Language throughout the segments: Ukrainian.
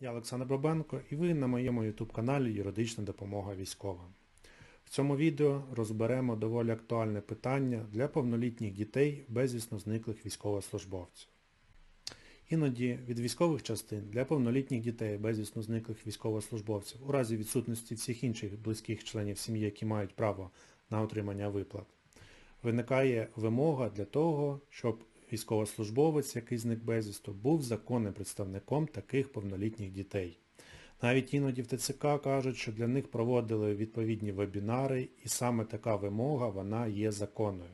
Я Олександр Бабенко і ви на моєму YouTube каналі Юридична допомога військовим. В цьому відео розберемо доволі актуальне питання для повнолітніх дітей безвісно зниклих військовослужбовців. Іноді від військових частин для повнолітніх дітей безвісно зниклих військовослужбовців у разі відсутності всіх інших близьких членів сім'ї, які мають право на отримання виплат, виникає вимога для того, щоб військовослужбовець, який зник безвісту, був законним представником таких повнолітніх дітей. Навіть іноді в ТЦК кажуть, що для них проводили відповідні вебінари, і саме така вимога вона є законною.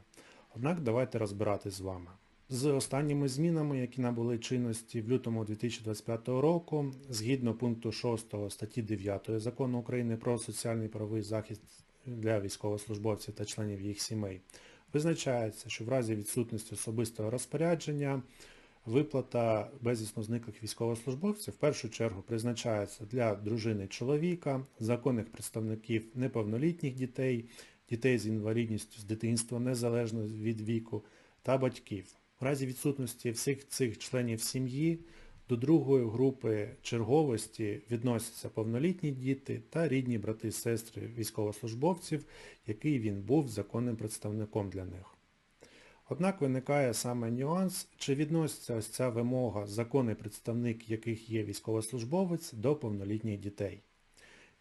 Однак давайте розбиратись з вами. З останніми змінами, які набули чинності в лютому 2025 року, згідно пункту 6 статті 9 Закону України про соціальний правовий захист для військовослужбовців та членів їх сімей, визначається, що в разі відсутності особистого розпорядження виплата безвісно зниклих військовослужбовців в першу чергу призначається для дружини чоловіка, законних представників неповнолітніх дітей, дітей з інвалідністю з дитинства незалежно від віку та батьків. В разі відсутності всіх цих членів сім'ї до другої групи черговості відносяться повнолітні діти та рідні брати і сестри військовослужбовців, який він був законним представником для них. Однак виникає саме нюанс, чи відноситься ось ця вимога законний представник яких є військовослужбовець до повнолітніх дітей.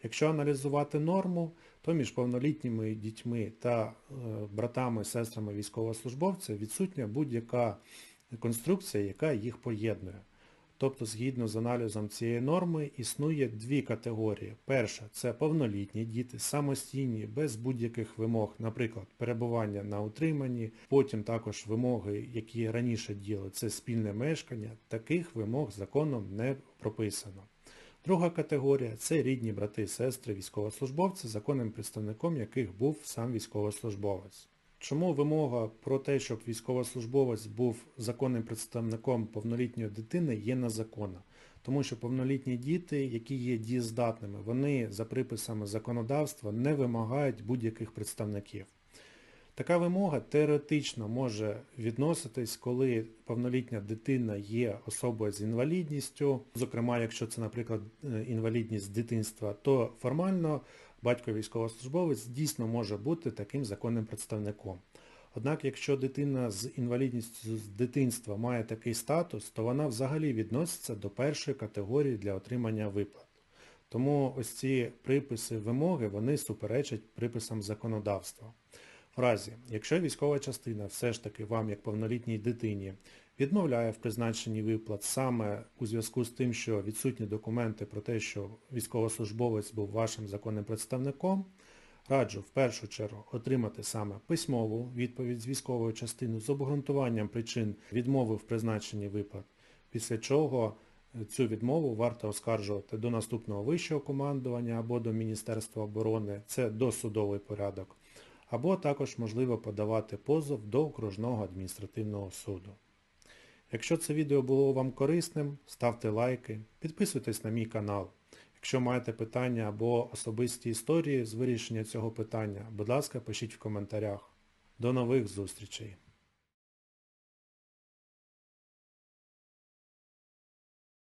Якщо аналізувати норму, то між повнолітніми дітьми та е, братами, сестрами військовослужбовця відсутня будь-яка конструкція, яка їх поєднує. Тобто, згідно з аналізом цієї норми, існує дві категорії. Перша це повнолітні діти, самостійні, без будь-яких вимог, наприклад, перебування на утриманні, потім також вимоги, які раніше діяли, це спільне мешкання. Таких вимог законом не прописано. Друга категорія це рідні брати і сестри військовослужбовці, законним представником яких був сам військовослужбовець. Чому вимога про те, щоб військовослужбовець був законним представником повнолітньої дитини, є незаконна? Тому що повнолітні діти, які є дієздатними, вони за приписами законодавства не вимагають будь-яких представників. Така вимога теоретично може відноситись, коли повнолітня дитина є особою з інвалідністю, зокрема, якщо це, наприклад, інвалідність з дитинства, то формально батько військовослужбовець дійсно може бути таким законним представником. Однак, якщо дитина з інвалідністю з дитинства має такий статус, то вона взагалі відноситься до першої категорії для отримання виплат. Тому ось ці приписи вимоги, вони суперечать приписам законодавства. В разі, якщо військова частина все ж таки вам, як повнолітній дитині, відмовляє в призначенні виплат саме у зв'язку з тим, що відсутні документи про те, що військовослужбовець був вашим законним представником, раджу в першу чергу отримати саме письмову відповідь з військової частини з обґрунтуванням причин відмови в призначенні виплат, після чого цю відмову варто оскаржувати до наступного вищого командування або до Міністерства оборони, це досудовий порядок. Або також можливо подавати позов до окружного адміністративного суду. Якщо це відео було вам корисним, ставте лайки, підписуйтесь на мій канал. Якщо маєте питання або особисті історії з вирішення цього питання, будь ласка, пишіть в коментарях. До нових зустрічей!